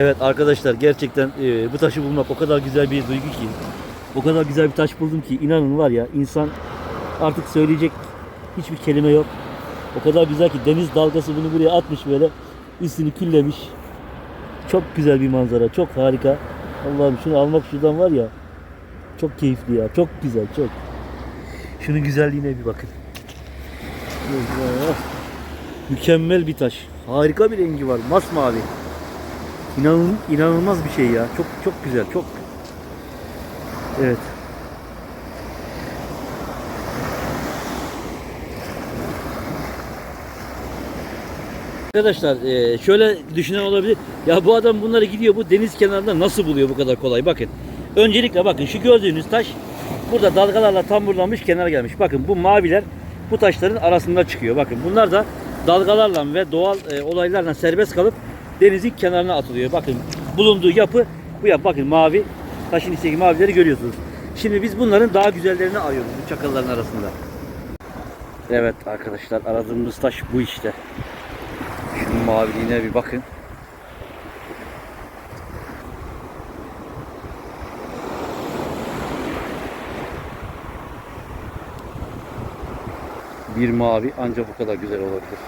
Evet arkadaşlar gerçekten e, bu taşı bulmak o kadar güzel bir duygu ki. O kadar güzel bir taş buldum ki inanın var ya insan artık söyleyecek hiçbir kelime yok. O kadar güzel ki deniz dalgası bunu buraya atmış böyle üstünü küllemiş. Çok güzel bir manzara çok harika. Allah'ım şunu almak şuradan var ya çok keyifli ya çok güzel çok. Şunun güzelliğine bir bakın. Mükemmel bir taş. Harika bir rengi var. Masmavi. İnanın, inanılmaz bir şey ya. Çok çok güzel. Çok. Evet. Arkadaşlar e, şöyle düşünen olabilir. Ya bu adam bunları gidiyor bu deniz kenarında nasıl buluyor bu kadar kolay? Bakın. Öncelikle bakın şu gördüğünüz taş burada dalgalarla tamburlanmış kenara gelmiş. Bakın bu maviler bu taşların arasında çıkıyor. Bakın bunlar da dalgalarla ve doğal e, olaylarla serbest kalıp denizin kenarına atılıyor. Bakın bulunduğu yapı bu yapı. Bakın mavi taşın içindeki mavileri görüyorsunuz. Şimdi biz bunların daha güzellerini arıyoruz bu çakılların arasında. Evet arkadaşlar aradığımız taş bu işte. Şunun maviliğine bir bakın. Bir mavi ancak bu kadar güzel olabilir.